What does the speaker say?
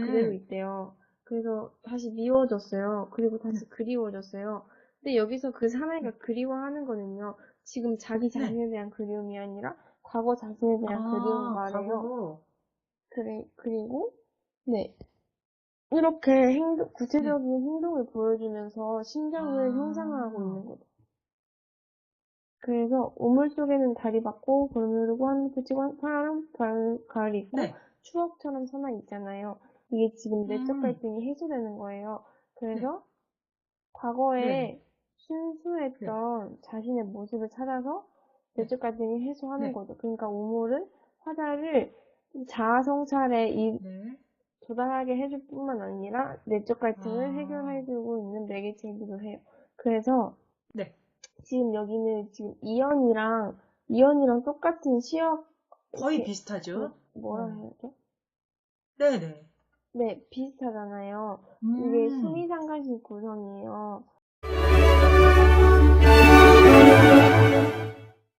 그대로 네. 있대요. 그래서 다시 미워졌어요. 그리고 다시 그리워졌어요. 근데 여기서 그 사나이가 그리워하는 거는요. 지금 자기 네. 자신에 대한 그리움이 아니라 과거 자신에 대한 그리움을 말해요. 과거로. 그래, 그리고, 네. 이렇게 행동, 구체적인 네. 행동을 보여주면서 심정을 아. 형상화하고 있는 거죠. 그래서 우물 속에는 달이 받고 치고 파란 별, 가을이 있고 네. 추억처럼 사나 있잖아요. 이게 지금 내적 음. 갈등이 해소되는 거예요. 그래서 과거에 네. 순수했던 자신의 모습을 찾아서 네. 내적 갈등이 해소하는 네. 거죠. 그러니까 우물은 화자를 자아 성찰에 이- 네. 도달하게 해줄 뿐만 아니라 내적 갈등을 아. 해결해주고 있는 매개체이기도 해요. 그래서 네. 지금 여기는 지금 이연이랑 이연이랑 똑같은 시역 거의 비슷하죠? 그 뭐라 어. 해야죠? 네네. 네 비슷하잖아요. 음. 이게 수미상가식 구성이에요.